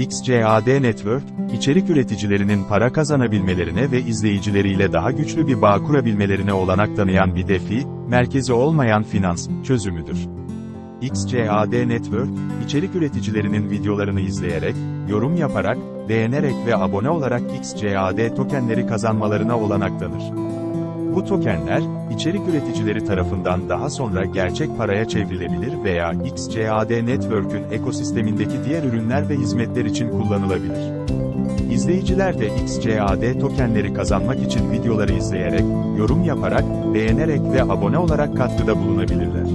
XCAD Network, içerik üreticilerinin para kazanabilmelerine ve izleyicileriyle daha güçlü bir bağ kurabilmelerine olanak tanıyan bir defi, merkezi olmayan finans çözümüdür. XCAD Network, içerik üreticilerinin videolarını izleyerek, yorum yaparak, beğenerek ve abone olarak XCAD tokenleri kazanmalarına olanak tanır. Bu tokenler, içerik üreticileri tarafından daha sonra gerçek paraya çevrilebilir veya XCAD Network'ün ekosistemindeki diğer ürünler ve hizmetler için kullanılabilir. İzleyiciler de XCAD tokenleri kazanmak için videoları izleyerek, yorum yaparak, beğenerek ve abone olarak katkıda bulunabilirler.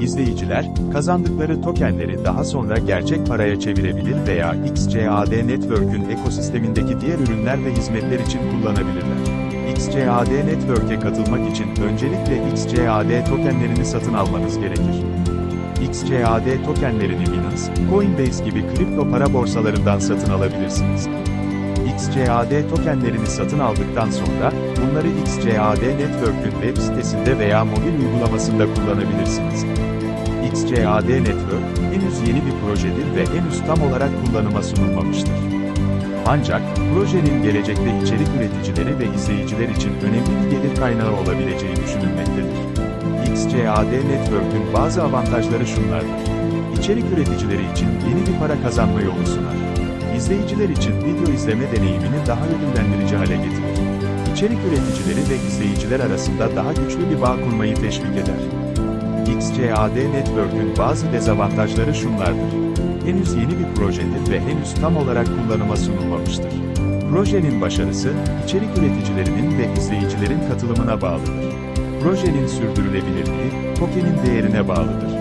İzleyiciler, kazandıkları tokenleri daha sonra gerçek paraya çevirebilir veya XCAD Network'ün ekosistemindeki diğer ürünler ve hizmetler için kullanabilirler. XCAD Network'e katılmak için öncelikle XCAD tokenlerini satın almanız gerekir. XCAD tokenlerini Binance, Coinbase gibi kripto para borsalarından satın alabilirsiniz. XCAD tokenlerini satın aldıktan sonra, bunları XCAD Network'ün web sitesinde veya mobil uygulamasında kullanabilirsiniz. XCAD Network, henüz yeni bir projedir ve henüz tam olarak kullanıma sunulmamıştır. Ancak, projenin gelecekte içerik üreticileri ve izleyiciler için önemli bir gelir kaynağı olabileceği düşünülmektedir. XCAD Network'ün bazı avantajları şunlardır. İçerik üreticileri için yeni bir para kazanma yolu sunar. İzleyiciler için video izleme deneyimini daha ödüllendirici hale getirir. İçerik üreticileri ve izleyiciler arasında daha güçlü bir bağ kurmayı teşvik eder. XCAD Network'ün bazı dezavantajları şunlardır. Henüz yeni bir projedir ve henüz tam olarak kullanıma sunulmamıştır. Projenin başarısı, içerik üreticilerinin ve izleyicilerin katılımına bağlıdır. Projenin sürdürülebilirliği, tokenin değerine bağlıdır.